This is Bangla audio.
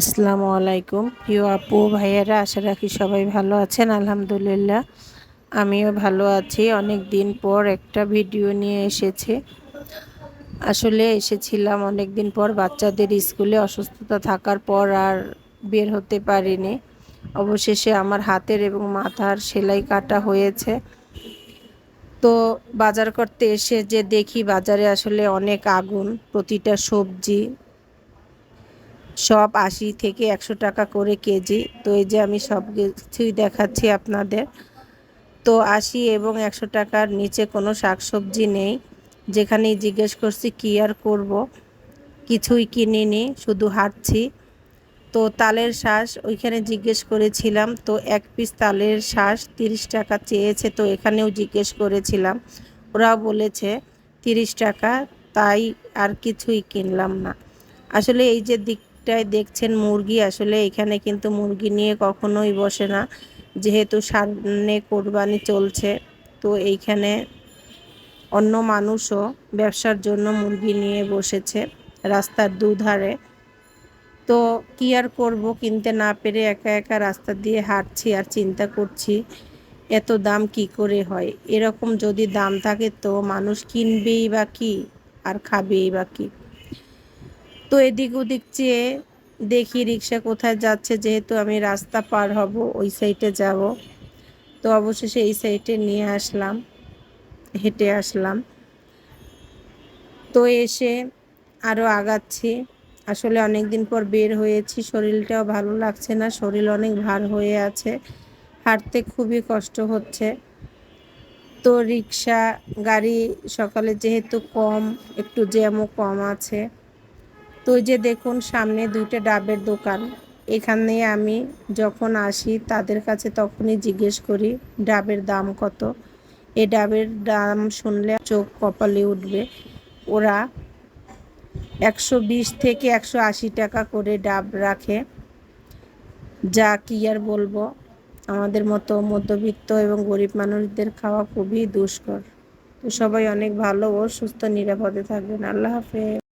আসসালামু আলাইকুম। প্রিয় আপু, ভাইয়েরা, আশা রাখি সবাই ভালো আছেন, আলহামদুলিল্লাহ। আমিও ভালো আছি। অনেক দিন পর একটা ভিডিও নিয়ে এসেছে। আসলে এসেছিলাম অনেক দিন পর বাচ্চাদের স্কুলে। অসুস্থতা থাকার পর আর বের হতে পারিনি। অবশেষে আমার হাতের এবং মাথার সেলাই কাটা হয়েছে। তো বাজার করতে এসে যে দেখি বাজারে আসলে অনেক আগুন, প্রতিটা সবজি সব আশি থেকে একশো টাকা করে কেজি। তো এই যে আমি সব কিছুই দেখাচ্ছি আপনাদের। তো আশি এবং একশো টাকার নিচে কোনো শাকসবজি নেই। যেখানেই জিজ্ঞেস করছি, কী আর করব? কিছুই কিনিনি, শুধু হাঁটছি। তো তালের শ্বাস ওইখানে জিজ্ঞেস করেছিলাম, তো এক পিস তালের শ্বাস তিরিশ টাকা চেয়েছে? তো এখানেও জিজ্ঞেস করেছিলাম। ওরাও বলেছে, তিরিশ টাকা। তাই আর কিছুই কিনলাম না। আসলে এই যে দিক দিকটায় দেখছেন মুরগি, আসলে এখানে কিন্তু মুরগি নিয়ে কখনোই বসে না। যেহেতু সামনে কোরবানি চলছে, তো এইখানে অন্য মানুষও ব্যবসার জন্য মুরগি নিয়ে বসেছে রাস্তার দুধারে। তো কী আর করব, কিনতে না পেরে একা একা রাস্তা দিয়ে হাঁটছি আর চিন্তা করছি, এত দাম কি করে হয়? এরকম যদি দাম থাকে তো মানুষ কিনবেই বা কি? আর খাবেই বা কী? তো এদিক ওদিক চেয়ে দেখি রিক্সা কোথায় যাচ্ছে, যেহেতু আমি রাস্তা পার হব, ওই সাইডে যাব। তো অবশেষে এই সাইডে নিয়ে আসলাম, হেঁটে আসলাম। তো এসে আরও আগাচ্ছি। আসলে অনেক দিন পর বের হয়েছি, শরীরটাও ভালো লাগছে না, শরীর অনেক ভার হয়ে আছে, হাঁটতে খুবই কষ্ট হচ্ছে। তো রিক্সা, গাড়ি সকালে যেহেতু কম, একটু জ্যামও কম আছে। তো যে দেখুন, সামনে দুইটা ডাবের দোকান। এখানে আমি যখন আসি তাদের কাছে তখনই জিজ্ঞেস করি, ডাবের দাম কত? এ ডাবের দাম শুনলে চোখ কপালে উঠবে। ওরা একশো বিশ থেকে একশো আশি টাকা করে ডাব রাখে। যা কি আর বলব, আমাদের মতো মধ্যবিত্ত এবং গরিব মানুষদের খাওয়া খুবই দুষ্কর। তো সবাই অনেক ভালো ও সুস্থ, নিরাপদে থাকবেন। আল্লাহ হাফেজ।